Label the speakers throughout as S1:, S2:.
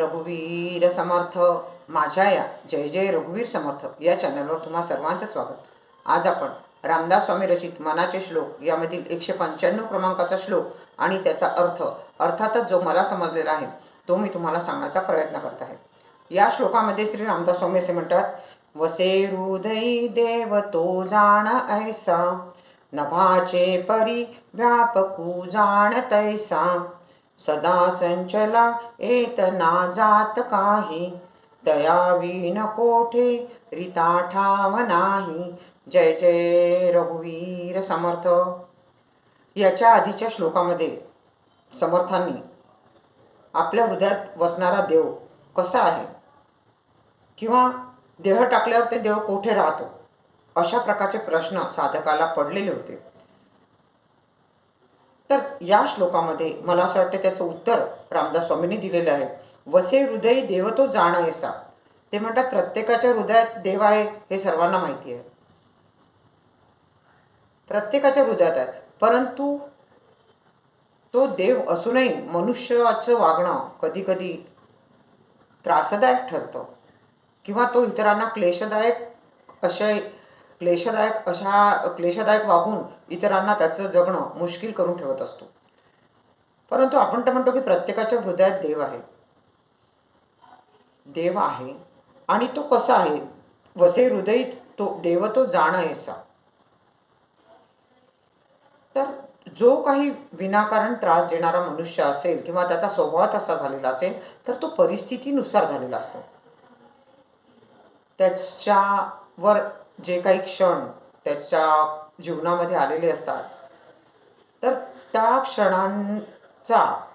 S1: रघुवीर समर्थ माझ्या या जय जय रघुवीर समर्थ या चॅनलवर तुम्हा सर्वांचं स्वागत. आज आपण रामदास स्वामी रचित मनाचे श्लोक यामधील एकशे पंच्याण्णव क्रमांकाचा श्लोक आणि त्याचा अर्थ अर्थातच जो मला समजलेला आहे तो मी तुम्हाला सांगण्याचा प्रयत्न करत आहे. या श्लोकामध्ये श्री रामदास स्वामी असे म्हणतात वसे हृदय देव तो जाण ऐसा नभाचे परी व्यापकू जाण तैसा सदा संचला येत ना जात काही. दयावीन कोठे रिता ठाव नाही. जय जय रघुवीर समर्थ. याच्या आधीच्या श्लोकामध्ये समर्थांनी आपल्या हृदयात वसणारा देव कसा आहे? किंवा देह टाकल्यावर ते देव कोठे राहतो? अशा प्रकारचे प्रश्न साधकाला पडलेले होते. तर या श्लोकामध्ये मला असं वाटतं त्याचं उत्तर रामदास स्वामींनी दिलेलं आहे. वसे हृदय देव तो जाण ऐसा ते म्हणतात प्रत्येकाच्या हृदयात देव आहे हे सर्वांना माहिती आहे. प्रत्येकाच्या हृदयात आहे. परंतु तो देव असूनही मनुष्याचं वागणं कधीकधी त्रासदायक ठरतं. किंवा तो इतरांना क्लेशदायक अशा क्लेशदायक अशा क्लेशदायक वागून इतरांना त्याचं जगणं मुश्किल करून ठेवत असतो. परंतु आपण तर म्हणतो की प्रत्येकाच्या हृदयात देव आहे. देव आहे आणि तो कसा आहे? वसे हृदयीत तो देव तो जाण ऐसा तर जो काही विनाकारण त्रास देणारा मनुष्य असेल किंवा त्याचा स्वभाव तसा झालेला असेल तर तो परिस्थितीनुसार झालेला असतो. त्याच्यावर जे काही क्षण त्याच्या जीवनामध्ये आलेले असतात. तर त्या क्षणांचा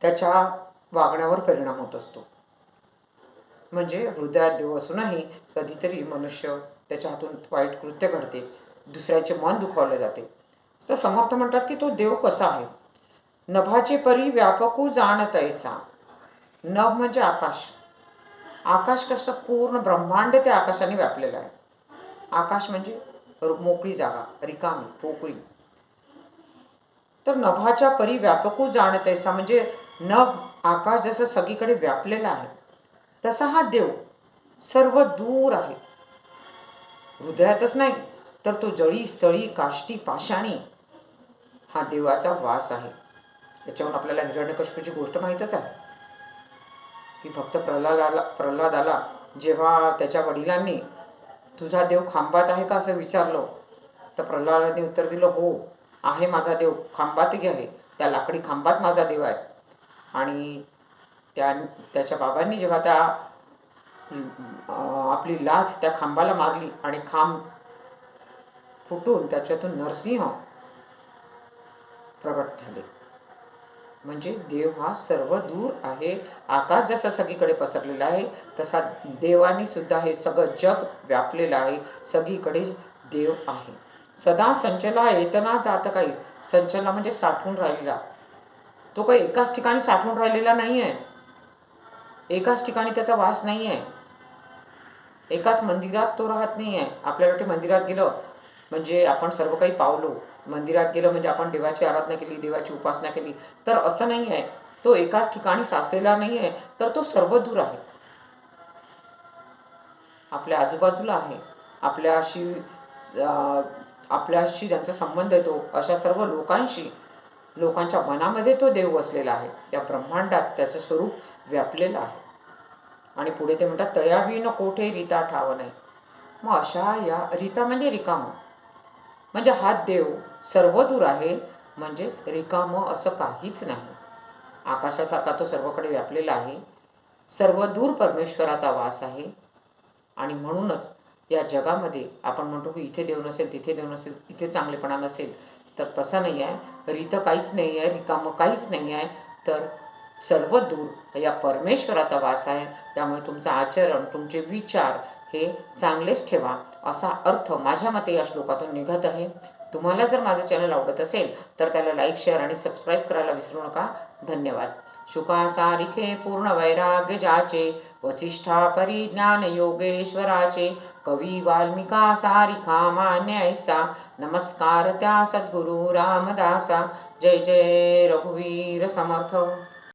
S1: त्याच्या वागण्यावर परिणाम होत असतो. म्हणजे हृदयात देव असूनही कधीतरी मनुष्य त्याच्या हातून वाईट कृत्य घडते दुसऱ्याचे मन दुखावले जाते. असं समर्थ म्हणतात की तो देव कसा आहे? नभाचे परी व्यापकू जाणत ऐसा. नभ म्हणजे आकाश. आकाश कसं पूर्ण ब्रह्मांड त्या आकाशाने व्यापलेलं आहे. आकाश म्हणजे मोकळी जागा रिकामी पोकळी. तर नभाच्या परी व्यापकू जाणत ऐसा म्हणजे नभ आकाश जसं सगळीकडे व्यापलेला आहे तसा हा देव सर्व दूर आहे. हृदयातच नाही तर तो जळी स्थळी काष्टी पाषाणी हा देवाचा वास आहे. याच्यावरून आपल्याला हिरण्यकश्मीची गोष्ट माहीतच आहे. की फक्त प्रल्हादाला प्रल्हादाला जेव्हा त्याच्या वडिलांनी तुझा देव खांबात आहे का असं विचारलं? तर प्रल्हादाने उत्तर दिलं हो आहे माझा देव खांबातही आहे. त्या लाकडी खांबात माझा देव आहे. आणि त्या त्याच्या बाबांनी जेव्हा त्या आपली लाथ त्या खांबाला मारली आणि खांब फुटून त्याच्यातून नरसिंह प्रगट झाले. म्हणजे देव हा सर्व दूर आहे. आकाश जसा सगळीकडे पसरलेला आहे तसा देवाने सुद्धा हे सगळं जग व्यापलेलं आहे. सगळीकडे देव आहे. सदा संचला येतना जात काही. संचला म्हणजे साठवून राहिलेला. तो काही एकाच ठिकाणी साठवून राहिलेला नाही आहे एकाच ठिकाणी त्याचा वास नाही आहे एकाच मंदिरात तो राहत नाही आहे आपल्या वाटे मंदिरात गेलं म्हणजे आपण सर्व काही पावलो मंदिरात गेलं म्हणजे आपण देवाची आराधना केली देवाची उपासना केली. तर असं नाही आहे. तो एका ठिकाणी साचलेला नाही आहे तर तो सर्व दूर आहे. आपल्या आजूबाजूला आहे. आपल्याशी आपल्याशी ज्यांचा संबंध येतो अशा सर्व लोकांशी लोकांच्या मनामध्ये तो देव वसलेला आहे. त्या ब्रह्मांडात त्याचं स्वरूप व्यापलेलं आहे. आणि पुढे ते म्हणतात तयावीन कोठे रीता ठाव नाही मग अशा या रीता म्हणजे रिकामं. म्हणजे हा देव सर्वदूर आहे म्हणजेच रिकामं असं काहीच नाही. आकाशासारखा तो सर्वकडे व्यापलेला आहे. सर्व दूर परमेश्वराचा वास आहे. आणि म्हणूनच या जगामध्ये आपण म्हणतो की इथे देव नसेल तिथे देव नसेल इथे चांगलेपणा नसेल तर तसं नाही आहे. रीत काहीच नाही आहे रिकामं काहीच नाही आहे. तर सर्व दूर या परमेश्वराचा वास आहे. त्यामुळे तुमचं आचरण तुमचे विचार हे चांगलेच ठेवा. असा अर्थ माझ्या मते या श्लोकातून निघत आहे. तुम्हाला जर माझं चॅनल आवडत असेल तर त्याला लाईक शेअर आणि सबस्क्राईब करायला विसरू नका. धन्यवाद. शुका सारिखे पूर्ण वैराग्य जाचे वसिष्ठा परिज्ञान योगेश्वराचे कवी वाल्मिका सारिखा मान्य ऐसा नमस्कार त्या सद्गुरु रामदासा जय जय रघुवीर समर्थ.